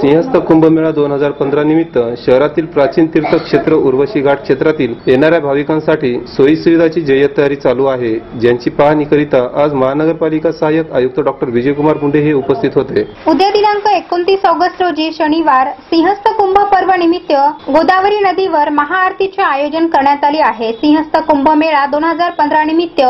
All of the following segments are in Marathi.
सिंहस्थ कुंभमेळा दोन हजार पंधरा निमित्त शहरातील प्राचीन तीर्थक्षेत्र उर्वशी घाट क्षेत्रातील येणाऱ्या भाविकांसाठी सोयी सुविधाची जय्यत तयारी चालू आहे. ज्यांची पाहणी करिता आज महानगरपालिका सहाय्यक आयुक्त डॉक्टर विजयकुमार मुंडे हे उपस्थित होते. उद्या दिनांक एकोणतीस ऑगस्ट रोजी शनिवार सिंहस्थ कुंभ पर्व निमित्त गोदावरी नदीवर महाआरतीचे आयोजन करण्यात आले आहे. सिंहस्थ कुंभमेळा दोन हजार पंधरा निमित्त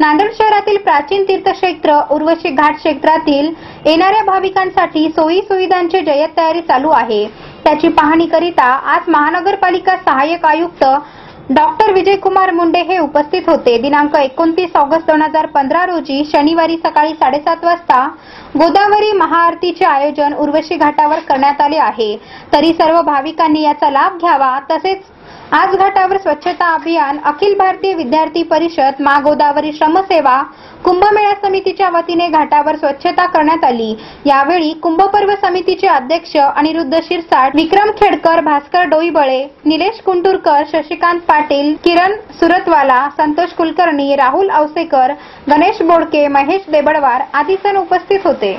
नांदेड शहरातील प्राचीन तीर्थक्षेत्र उर्वशी घाट क्षेत्रातील येणाऱ्या भाविकांसाठी सोयी सुविधांची जय्यत तयारी चालू आहे. त्याची पाहणी करिता आज महानगरपालिका सहाय्यक आयुक्त डॉक्टर विजयकुमार मुंडे हे उपस्थित होते. दिनांक एकोणतीस ऑगस्ट दोन हजार पंधरा रोजी शनिवारी सकाळी साडेसात वाजता गोदावरी महाआरतीचे आयोजन उर्वशी घाटावर करण्यात आले आहे. तरी सर्व भाविकांनी याचा लाभ घ्यावा तसेच आज घाटावर स्वच्छता अभियान अखिल भारतीय विद्यार्थी परिषद मा गोदावरी श्रमसेवा कुंभमेळा समितीच्या वतीने घाटावर स्वच्छता करण्यात आली. यावेळी कुंभपर्व समितीचे अध्यक्ष अनिरुद्ध शिरसाट विक्रम खेडकर भास्कर डोईबळे निलेश कुंटूरकर शशिकांत पाटील किरण सुरतवाला संतोष कुलकर्णी राहुल औसेकर गणेश बोडके महेश देबडवार आदी सण उपस्थित होते.